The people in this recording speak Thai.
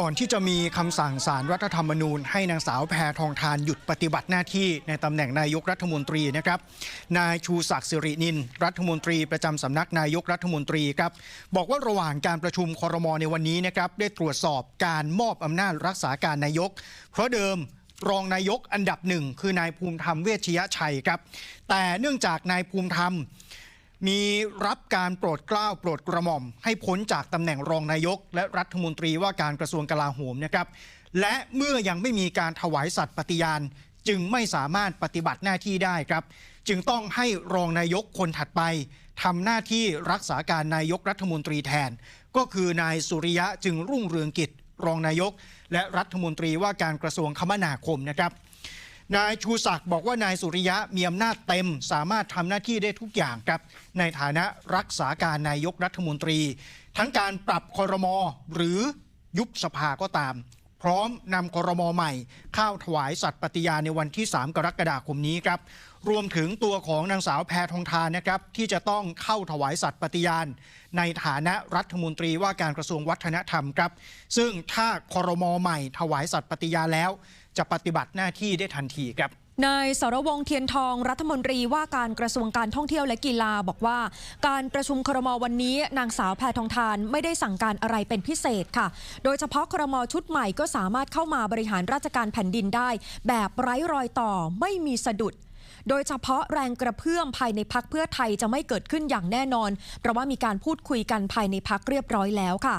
ก่อนที่จะมีคำสั่งสารรัฐธรรมนูญ ให้นางสาวแพทองทานหยุดปฏิบัติหน้าที่ในตำแหน่งนายกรัฐมนตรีนะครับ นายชูศักดิ์สิรินิน รัฐมนตรีประจำสำนักนายกรัฐมนตรีครับ บอกว่าระหว่างการประชุมคอรมอในวันนี้นะครับได้ตรวจสอบการมอบอำนาจรักษาการนายก เพราะเดิมรองนายกอันดับหนึ่งคือนายภูมิธรรมเวชยชัยครับ แต่เนื่องจากนายภูมิธรรม มีรับการโปรดเกล้าโปรดกระหม่อม ให้พ้นจากตำแหน่งรองนายก และรัฐมนตรีว่าการกระทรวงกลาโหมนะครับ และเมื่อยังไม่มีการถวายสัตย์ปฏิญาณ จึงไม่สามารถปฏิบัติหน้าที่ได้ครับ จึงต้องให้รองนายกคนถัดไปทำหน้าที่รักษาการนายกรัฐมนตรีแทน ก็คือนายสุริยะจึงรุ่งเรืองกิจรองนายก และรัฐมนตรีว่าการกระทรวงคมนาคมนะครับ นายชูศักดิ์บอกว่านายสุริยะมีอำนาจเต็ม สามารถทำหน้าที่ได้ทุกอย่างครับ ในฐานะรักษาการนายกรัฐมนตรี ทั้งการปรับคอรมอหรือยุบสภาก็ตาม พร้อมนำคอรมอใหม่ เข้าถวายสัตย์ปฏิญาณในวันที่ 3 กรกฎาคมนี้ครับรวมถึงตัวของนางสาวแพทองทานนะครับที่จะต้องเข้าถวายสัตย์ปฏิญาณ ในฐานะรัฐมนตรีว่าการกระทรวงวัฒนธรรมครับ ซึ่งถ้าคอรมอใหม่ถวายสัตย์ปฏิญาณแล้ว จะปฏิบัติหน้าที่ได้ทันทีครับ นายสรวงเทียนทองรัฐมนตรีว่าการกระทรวงการท่องเที่ยวและกีฬาบอกว่า การประชุมครมวันนี้นางสาวแพทองทานไม่ได้สั่งการอะไรเป็นพิเศษค่ะ โดยเฉพาะครมชุดใหม่ก็สามารถเข้ามาบริหารราชการแผ่นดินได้ แบบไร้รอยต่อไม่มีสะดุดโดยเฉพาะแรงกระเพื่อมภายในพักเพื่อไทยจะไม่เกิดขึ้นอย่างแน่นอน เพราะว่ามีการพูดคุยกันภายในพักเรียบร้อยแล้วค่ะ